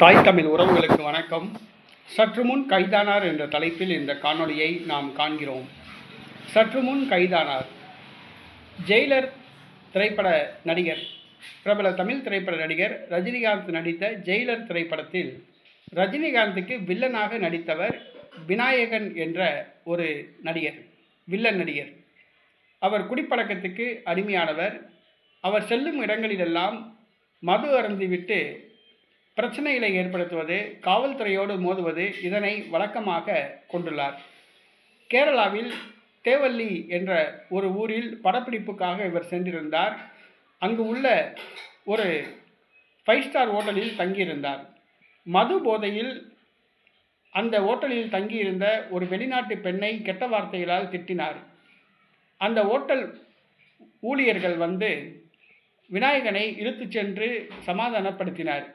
தாய் தமிழ் உறவுகளுக்கு வணக்கம். சற்று முன் கைதானார் என்ற தலைப்பில் இந்த காணொளியை நாம் காண்கிறோம். சற்று முன் கைதானார். ஜெயிலர் திரைப்பட நடிகர் பிரபல தமிழ் திரைப்பட நடிகர் ரஜினிகாந்த் நடித்த ஜெயிலர் திரைப்படத்தில் ரஜினிகாந்துக்கு வில்லனாக நடித்தவர் விநாயகன் என்ற ஒரு நடிகர் வில்லன் நடிகர். அவர் குடிப்பழக்கத்துக்கு அடிமையானவர். அவர் செல்லும் இடங்களிலெல்லாம் மது அருந்திவிட்டு பிரச்சனைகளை ஏற்படுத்துவது காவல்துறையோடு மோதுவது இதனை வழக்கமாக கொண்டுள்ளார். கேரளாவில் தேவல்லி என்ற ஒரு ஊரில் படப்பிடிப்புக்காக இவர் சென்றிருந்தார். அங்கு உள்ள ஒரு ஃபைவ் ஸ்டார் ஹோட்டலில் தங்கியிருந்தார். மது போதையில் அந்த ஓட்டலில் தங்கியிருந்த ஒரு வெளிநாட்டு பெண்ணை கெட்ட வார்த்தைகளால் திட்டினார். அந்த ஓட்டல் ஊழியர்கள் வந்து விநாயகனை இழுத்துச் சென்று சமாதானப்படுத்தினார்.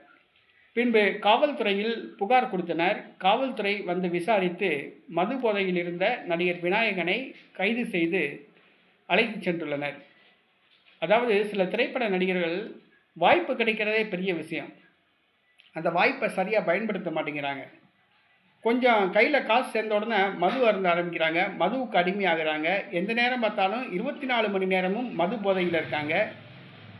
பின்பு காவல்துறையில் புகார் கொடுத்தனர். காவல்துறை வந்து விசாரித்து மது போதையில் இருந்த நடிகர் விநாயகனை கைது செய்து அழைத்து சென்றுள்ளனர். அதாவது சில திரைப்பட நடிகர்கள் வாய்ப்பு கிடைக்கிறதே பெரிய விஷயம். அந்த வாய்ப்பை சரியாக பயன்படுத்த மாட்டேங்கிறாங்க. கொஞ்சம் கையில் காசு சேர்ந்த உடனே மது அருந்த ஆரம்பிக்கிறாங்க. மதுவுக்கு அடிமையாகிறாங்க. எந்த நேரம் பார்த்தாலும் இருபத்தி நாலு மணி நேரமும் மது போதையில் இருக்காங்க.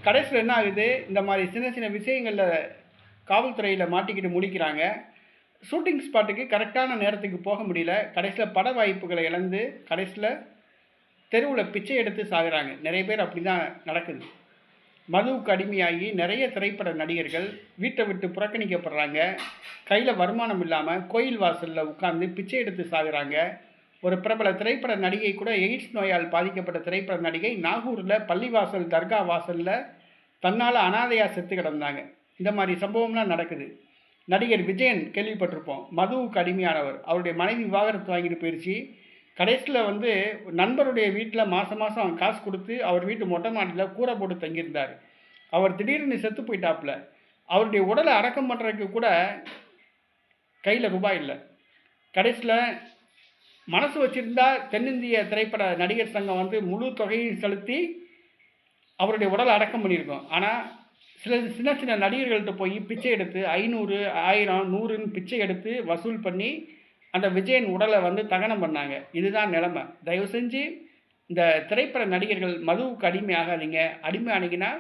கடைசியில் என்ன ஆகுது? இந்த மாதிரி சின்ன சின்ன விஷயங்களில் காவல்துறையில் மாட்டிக்கிட்டு முடிக்கிறாங்க ஷூட்டிங் ஸ்பாட்டுக்கு கரெக்டான நேரத்துக்கு போக முடியல. கடைசியில் பட வாய்ப்புகளை இழந்து கடைசியில் தெருவில் பிச்சை எடுத்து சாகிறாங்க. நிறைய பேர் அப்படி தான் நடக்குது. மதுவுக்கு அடிமையாகி நிறைய திரைப்பட நடிகர்கள் வீட்டை விட்டு புறக்கணிக்கப்படுறாங்க. கையில் வருமானம் இல்லாமல் கோயில் வாசலில் உட்காந்து பிச்சை எடுத்து சாகிறாங்க. ஒரு பிரபல திரைப்பட நடிகை கூட எய்ட்ஸ் நோயால் பாதிக்கப்பட்ட திரைப்பட நடிகை நாகூரில் பள்ளிவாசல் தர்கா வாசலில் தன்னால் அனாதையாக செத்து கிடந்தாங்க. இந்த மாதிரி சம்பவம்லாம் நடக்குது. நடிகர் விஜயன் கேள்விப்பட்டிருப்போம். மதுவுக்கு அடிமையானவர். அவருடைய மனைவி விவாகரத்து வாங்கிட்டு போயிடுச்சு கடைசியில் வந்து நண்பருடைய வீட்டில் மாதம் மாதம் காசு கொடுத்து அவர் வீட்டு மொட்டை மாடியில் கூரை போட்டு தங்கியிருந்தார். அவர் திடீர்னு செத்து போயிட்டாப்புல. அவருடைய உடலை அடக்கம் பண்ணுறதுக்கு கூட கையில் ரூபாய் இல்லை. கடைசியில் மனசு வச்சுருந்தா தென்னிந்திய திரைப்பட நடிகர் சங்கம் வந்து முழு தொகையும் செலுத்தி அவருடைய உடலை அடக்கம் பண்ணியிருக்கோம். ஆனால் சில சின்ன சின்ன நடிகர்கள்ட்ட போய் பிச்சை எடுத்து ஐநூறு ஆயிரம் நூறுன்னு பிச்சை எடுத்து வசூல் பண்ணி அந்த விஜயன் உடலை வந்து தகனம் பண்ணாங்க. இதுதான் நிலமை. தயவு செஞ்சு இந்த திரைப்பட நடிகர்கள் மதுவுக்கு அடிமை ஆகாதீங்க. அடிமை ஆனீங்கன்னா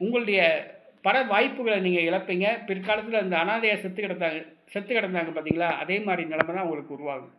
உங்களுடைய பட வாய்ப்புகளை நீங்கள் இழப்பீங்க. பிற்காலத்தில் அந்த அனாதையாக செத்து கிடந்தாங்க செத்து கிடந்தாங்க பார்த்தீங்களா அதே மாதிரி நிலமை தான் உங்களுக்கு உருவாகும்